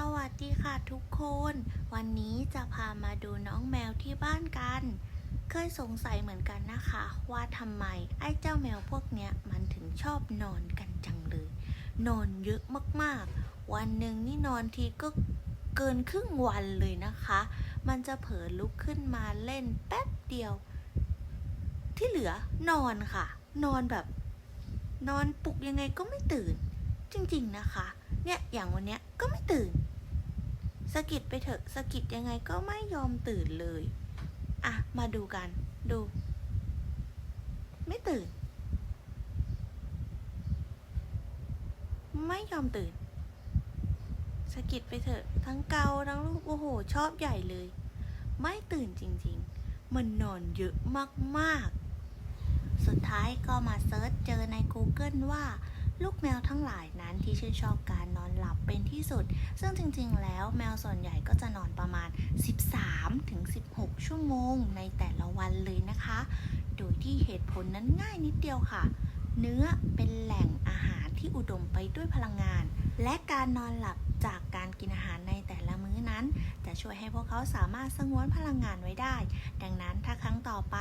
สวัสดีค่ะทุกคน วันนี้จะพามาดูน้องแมวที่บ้านกัน เคยสงสัยเหมือนกันนะคะ ว่าทำไมไอ้เจ้าแมวพวกเนี้ยมันถึงชอบนอนกันจังเลย นอนเยอะมากๆ วันหนึ่งนี่นอนทีก็เกินครึ่งวันเลยนะคะ มันจะเผลอลุกขึ้นมาเล่นแป๊บเดียว ที่เหลือนอนค่ะ นอนแบบ นอนปลุกยังไงก็ไม่ตื่น จริงๆนะคะเนี่ยอย่างวันเนี้ยก็ไม่ตื่น สะกิดไปเถอะสะกิดยังไงก็ไม่ยอมตื่นเลย อะ มาดูกัน ดู ไม่ตื่น ไม่ยอมตื่นสะกิดไปเถอะ ทั้งเกาทั้งลูกโอ้โห ชอบใหญ่เลย ไม่ตื่นจริงๆ มันนอนเยอะมากๆ สุดท้ายก็มาเซิร์ชเจอใน Google ว่า ลูกแมวทั้งหลายนั้นที่ชื่นชอบการนอนหลับเป็นที่สุด ซึ่งจริงๆ แล้วแมวส่วนใหญ่ก็จะนอนประมาณ 13ถึง16 ชั่วโมงในแต่ละวันเลยนะคะ โดยที่เหตุผลนั้นง่ายนิดเดียวค่ะ เนื้อเป็นแหล่งอาหารที่อุดมไปด้วยพลังงาน และการนอนหลับจากการกินอาหารในแต่ละมื้อนั้น จะช่วยให้พวกเขาสามารถสงวนพลังงานไว้ได้ ดังนั้นถ้าครั้งต่อไป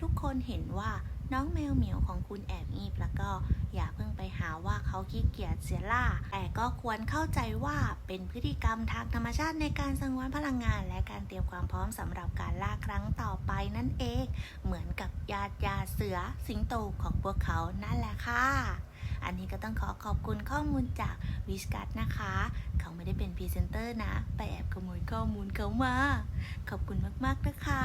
ทุกคนเห็นว่าน้องแมวเหมียวของคุณแอบงีบแล้วก็อย่าเพิ่งไปหาว่า เขาขี้เกียจเสียล่า แต่ก็ควรเข้าใจว่าเป็นพฤติกรรมทางธรรมชาติในการสงวนพลังงาน และการเตรียมความพร้อมสำหรับการล่าครั้งต่อไปนั่นเอง เหมือนกับญาติยาเสือสิงโตของพวกเขานั่นแหละค่ะ อันนี้ก็ต้องขอขอบคุณข้อมูลจากวิสกัตนะคะ เขาไม่ได้เป็นพรีเซนเตอร์นะ ไปแอบขโมยข้อมูลเขามา ขอบคุณมากๆนะคะ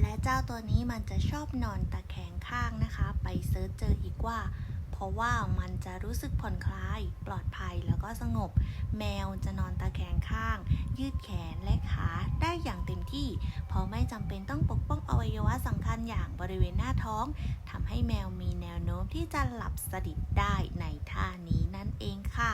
และเจ้าตัวนี้มันจะชอบนอนตะแคง ข้างนะคะ ไปเซิร์ชเจออีกว่า เพราะว่ามันจะรู้สึกผ่อนคลาย ปลอดภัยแล้วก็สงบ แมวจะนอนตะแคงข้าง ยืดแขนและขาได้อย่างเต็มที่ เพราะไม่จำเป็นต้องปกป้องอวัยวะสำคัญอย่างบริเวณหน้าท้องทำให้แมวมีแนวโน้มที่จะหลับสนิทได้ในท่านี้นั่นเองค่ะ